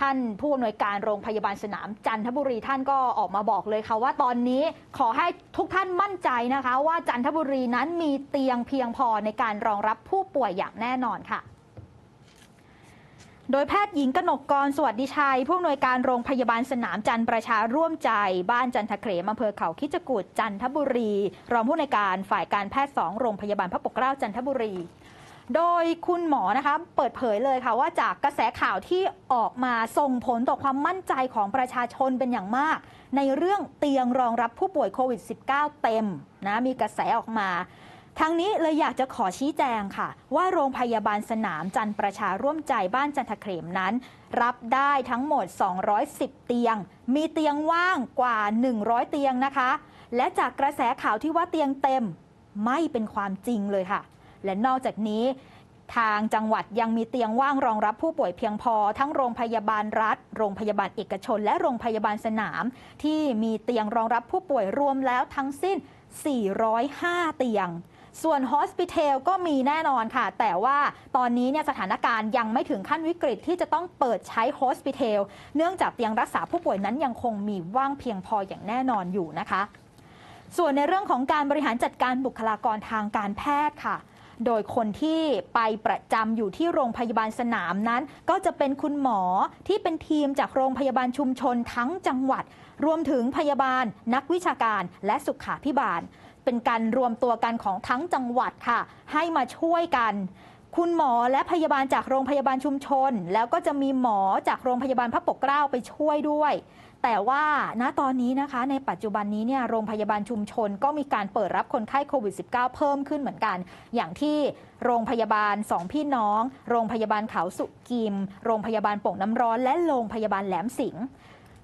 ท่านผู้อำนวยการโรงพยาบาลสนามจันทบุรีท่านก็ออกมาบอกเลยค่ะว่าตอนนี้ขอให้ทุกท่านมั่นใจนะคะ ว่าจันทบุรีนั้นมีเตียงเพียงพอในการรองรับผู้ป่วยอย่างแน่นอนค่ะโดยแพทย์หญิงกนกกรสวัสดิชัย ผู้อำนวยการโรงพยาบาลสนามจันทร์ประชาร่วมใจ บ้านจันทเขมอำเภอเขาคิจกูดจันทบุรี รองผู้อำนวยการฝ่ายการแพทย์2โรงพยาบาลพระปกเกล้าจันทบุรี โดยคุณหมอนะคะเปิดเผยเลยค่ะว่าจากกระแสข่าวที่ออกมาส่งผลต่อความมั่นใจของประชาชนเป็นอย่างมาก ในเรื่องเตียงรองรับผู้ป่วยโควิด -19 เต็มนะมีกระแสออกมาทางนี้เลยอยากจะขอชี้แจงค่ะ ว่าโรงพยาบาลสนามจันประชาร่วมใจบ้านจันทเขมนั้น รับได้ทั้งหมด 210 เตียง มีเตียงว่างกว่า 100 เตียงนะคะ และจากกระแสข่าวที่ว่าเตียงเต็มไม่เป็นความจริงเลยค่ะ และนอกจากนี้ ทางจังหวัดยังมีเตียงว่างรองรับผู้ป่วยเพียงพอ ทั้งโรงพยาบาลรัฐ โรงพยาบาลเอกชน และโรงพยาบาลสนาม ที่มีเตียงรองรับผู้ป่วยรวมแล้วทั้งสิ้น 405 เตียงส่วนฮอสพิทลก็มีแน่นอนค่ะ แต่ว่าตอนนี้เนี่ยสถานการณ์ยังไม่ถึงขั้นวิกฤตที่จะต้องเปิดใช้ฮอสพิทลเนื่องจากเตียงรักษาผู้ป่วยนั้นยังคงมีว่างเพียงพออย่างแน่นอนอยู่นะคะ ส่วนในเรื่องของการบริหารจัดการบุคลากรทางการแพทย์ค่ะ โดยคนที่ไปประจำอยู่ที่โรงพยาบาลสนามนั้น ก็จะเป็นคุณหมอที่เป็นทีมจากโรงพยาบาลชุมชนทั้งจังหวัด รวมถึงพยาบาล นักวิชาการ และสุขาพิบาล เป็นการรวมตัวกันของทั้งจังหวัดค่ะ ให้มาช่วยกันคุณหมอและพยาบาลจากโรงพยาบาลชุมชน แล้วก็จะมีหมอจากโรงพยาบาลพระปกเกล้าไปช่วยด้วย แต่ว่าณตอนนี้นะคะ ในปัจจุบันนี้เนี่ยโรงพยาบาลชุมชน ก็มีการเปิดรับคนไข้โควิด -19 เพิ่มขึ้นเหมือนกัน อย่างที่โรงพยาบาลสองพี่น้อง โรงพยาบาลเขาสุกิม โรงพยาบาลโป่งน้ำร้อน และโรงพยาบาลแหลมสิงห์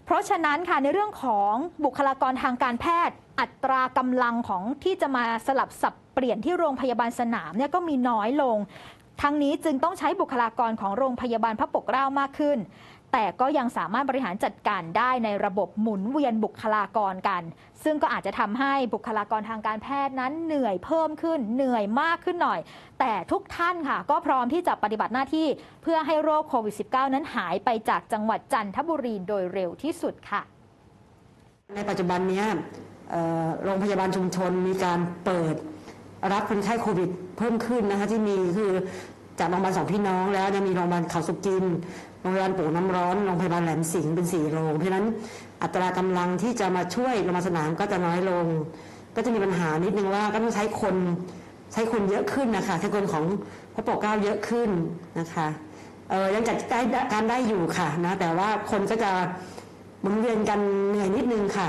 เพราะฉะนั้นค่ะในเรื่องของบุคลากรทางการแพทย์ อัตรากำลังของที่จะมาสลับสับเปลี่ยนที่โรงพยาบาลสนามเนี่ยก็มีน้อยลงทั้งนี้จึงต้องใช้บุคลากรของโรงพยาบาลพระปกเกล้ามากขึ้น แต่ก็ยังสามารถบริหารจัดการได้ในระบบหมุนเวียนบุคลากรกัน ซึ่งก็อาจจะทำให้บุคลากรทางการแพทย์นั้นเหนื่อยเพิ่มขึ้นเหนื่อยมากขึ้นหน่อย แต่ทุกท่านค่ะ ก็พร้อมที่จะปฏิบัติหน้าที่เพื่อให้โรคโควิด -19 นั้นหายไปจากจังหวัดจันทบุรีโดยเร็วที่สุดค่ะ ในปัจจุบันนี้โรงพยาบาลชุมชนมีการเปิดรับคนไข้โควิดเพิ่มขึ้นนะคะที่มีคือ จากโรงพยาบาลสองพี่น้องแล้วเนี่ยมีโรงพยาบาลเขาสุกินโรงพยาบาลโป่น้ำร้อนโรงพยาบาลแหลมสิงห์เป็นสี่โรงเพราะฉะนั้นอัตรากำลังที่จะมาช่วยโรงพยาบาลสนามก็จะน้อยลง ก็จะมีปัญหานิดนึงว่าก็ต้องใช้คนใช้คนเยอะขึ้นนะคะใช้คนของพระปกเก้าเยอะขึ้นนะคะเออยังจัดได้การได้อยู่ค่ะนะแต่ว่าคนก็จะหมุนเวียนกันเหนื่อยนิดนึงค่ะ